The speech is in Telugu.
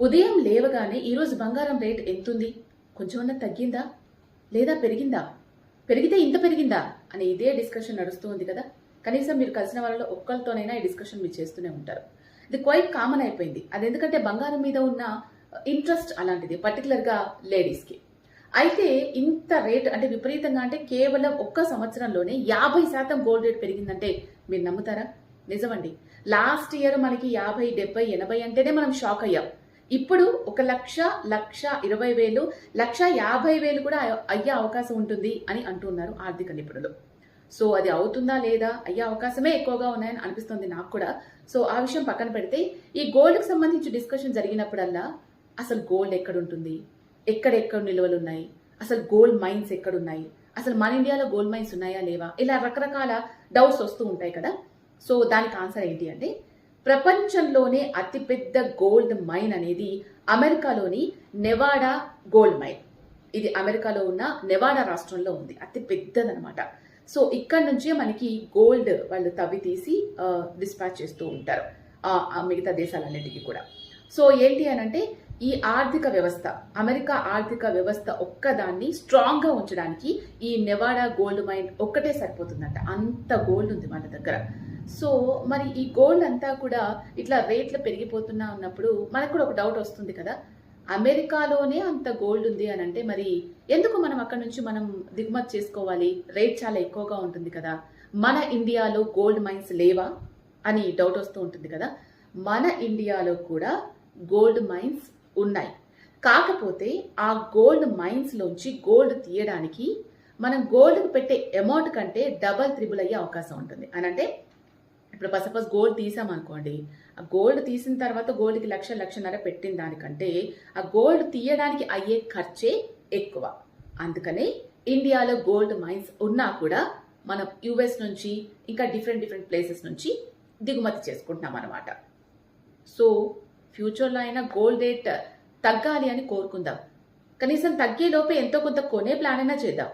ఉదయం లేవగానే ఈరోజు బంగారం రేట్ ఎంతుంది? కొంచెమన్నా తగ్గిందా? లేదా పెరిగిందా? పెరిగితే ఇంత పెరిగిందా? అని ఇదే డిస్కషన్ నడుస్తూ ఉంది కదా. కనీసం మీరు కలిసిన వాళ్ళలో ఒక్కరితోనైనా ఈ డిస్కషన్ మీరు చేస్తూనే ఉంటారు. ఇది క్వైట్ కామన్ అయిపోయింది. అది ఎందుకంటే బంగారం మీద ఉన్న uh, ఇంట్రెస్ట్ అలాంటిది పర్టికులర్గా లేడీస్కి అయితే ఇంత రేట్ అంటే విపరీతంగా అంటే కేవలం ఒక్క సంవత్సరంలోనే యాభై శాతం గోల్డ్ రేట్ పెరిగిందంటే మీరు నమ్ముతారా? నిజమండి. లాస్ట్ ఇయర్ మనకి యాభై డెబ్బై ఎనభై అంటేనే మనం షాక్ అయ్యాం. ఇప్పుడు ఒక లక్ష లక్ష ఇరవై వేలు లక్ష యాభై వేలు కూడా అయ్యే- అవకాశం ఉంటుంది అని అంటున్నారు ఆర్థిక నిపుణులు. సో అది అవుతుందా లేదా అయ్యే అవకాశమే ఎక్కువగా ఉన్నాయని అనిపిస్తుంది నాకు కూడా. సో ఆ విషయం పక్కన పెడితే ఈ గోల్డ్కి సంబంధించి డిస్కషన్ జరిగినప్పుడల్లా అసలు గోల్డ్ ఎక్కడ ఉంటుంది ఎక్కడెక్కడ నిల్వలు ఉన్నాయి అసలు గోల్డ్ మైన్స్ ఎక్కడున్నాయి? అసలు మన ఇండియాలో గోల్డ్ మైన్స్ ఉన్నాయా లేవా? ఇలా రకరకాల డౌట్స్ వస్తూ ఉంటాయి కదా. సో దానికి ఆన్సర్ ఏంటి అంటే ప్రపంచంలోనే అతిపెద్ద గోల్డ్ మైన్ అనేది అమెరికాలోని నెవాడా గోల్డ్ మైన్. ఇది అమెరికాలో ఉన్న నెవాడా రాష్ట్రంలో ఉంది. అతి పెద్దదనమాట సో ఇక్కడ నుంచే మనకి గోల్డ్ వాళ్ళు తవ్వి తీసి డిస్పాచ్ చేస్తూ ఉంటారు. ఆ, మిగతా దేశాలన్నిటికీ కూడా. సో ఏంటి అని అంటే ఈ ఆర్థిక వ్యవస్థ అమెరికా ఆర్థిక వ్యవస్థ ఒక్కదాన్ని స్ట్రాంగ్గా ఉంచడానికి ఈ నెవాడా గోల్డ్ మైన్ ఒక్కటే సరిపోతుందంట. అంత గోల్డ్ ఉంది మన దగ్గర. సో మరి ఈ గోల్డ్ అంతా కూడా ఇట్లా రేట్లు పెరిగిపోతున్నా ఉన్నప్పుడు మనకు కూడా ఒక డౌట్ వస్తుంది కదా? అమెరికాలోనే అంత గోల్డ్ ఉంది అని అంటే మరి ఎందుకు మనం అక్కడ నుంచి మనం దిగుమతి చేసుకోవాలి? రేట్ చాలా ఎక్కువగా ఉంటుంది కదా. మన ఇండియాలో గోల్డ్ మైన్స్ లేవా అని డౌట్ వస్తూ ఉంటుంది కదా? మన ఇండియాలో కూడా గోల్డ్ మైన్స్ ఉన్నాయి. కాకపోతే ఆ గోల్డ్ మైన్స్లోంచి గోల్డ్ తీయడానికి మనం గోల్డ్కి పెట్టే అమౌంట్ కంటే డబల్ త్రిబుల్ అయ్యే అవకాశం ఉంటుంది. అనంటే ఇప్పుడు సపోజ్ గోల్డ్ తీసామనుకోండి ఆ గోల్డ్ తీసిన తర్వాత గోల్డ్కి లక్ష లక్షన్నర పెట్టిన దానికంటే ఆ గోల్డ్ తీయడానికి అయ్యే ఖర్చే ఎక్కువ. అందుకనే ఇండియాలో గోల్డ్ మైన్స్ ఉన్నా కూడా మనం యుఎస్ నుంచి ఇంకా డిఫరెంట్ డిఫరెంట్ ప్లేసెస్ నుంచి దిగుమతి చేసుకుంటున్నాం అనమాట సో ఫ్యూచర్లో అయినా గోల్డ్ రేట్ తగ్గాలి అని కోరుకుందాం. కనీసం తగ్గే లోపే ఎంతో కొంత కొనే ప్లాన్ అయినా చేద్దాం.